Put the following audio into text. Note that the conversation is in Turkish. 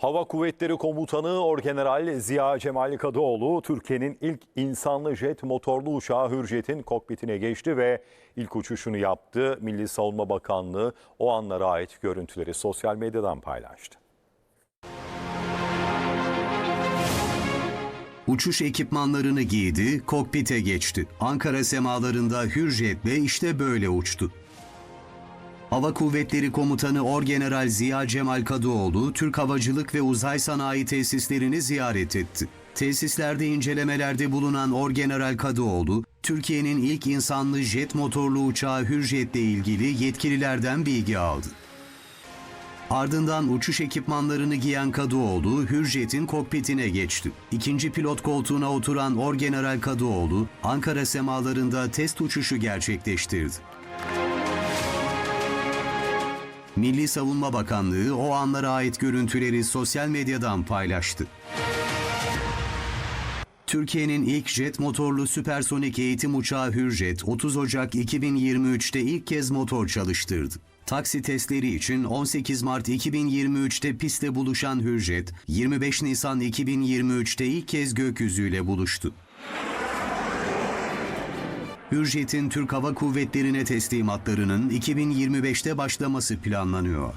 Hava Kuvvetleri Komutanı Orgeneral Ziya Cemal Kadıoğlu, Türkiye'nin ilk insanlı jet motorlu uçağı Hürjet'in kokpitine geçti ve ilk uçuşunu yaptı. Milli Savunma Bakanlığı o anlara ait görüntüleri sosyal medyadan paylaştı. Uçuş ekipmanlarını giydi, kokpite geçti. Ankara semalarında Hürjet'le işte böyle uçtu. Hava Kuvvetleri Komutanı Orgeneral Ziya Cemal Kadıoğlu, Türk Havacılık ve Uzay Sanayi tesislerini ziyaret etti. Tesislerde incelemelerde bulunan Orgeneral Kadıoğlu, Türkiye'nin ilk insanlı jet motorlu uçağı Hürjet'le ilgili yetkililerden bilgi aldı. Ardından uçuş ekipmanlarını giyen Kadıoğlu, Hürjet'in kokpitine geçti. İkinci pilot koltuğuna oturan Orgeneral Kadıoğlu, Ankara semalarında test uçuşu gerçekleştirdi. Milli Savunma Bakanlığı o anlara ait görüntüleri sosyal medyadan paylaştı. Türkiye'nin ilk jet motorlu süpersonik eğitim uçağı Hürjet 30 Ocak 2023'te ilk kez motor çalıştırdı. Taksi testleri için 18 Mart 2023'te pistte buluşan Hürjet, 25 Nisan 2023'te ilk kez gökyüzüyle buluştu. Hürjet'in Türk Hava Kuvvetleri'ne teslimatlarının 2025'te başlaması planlanıyor.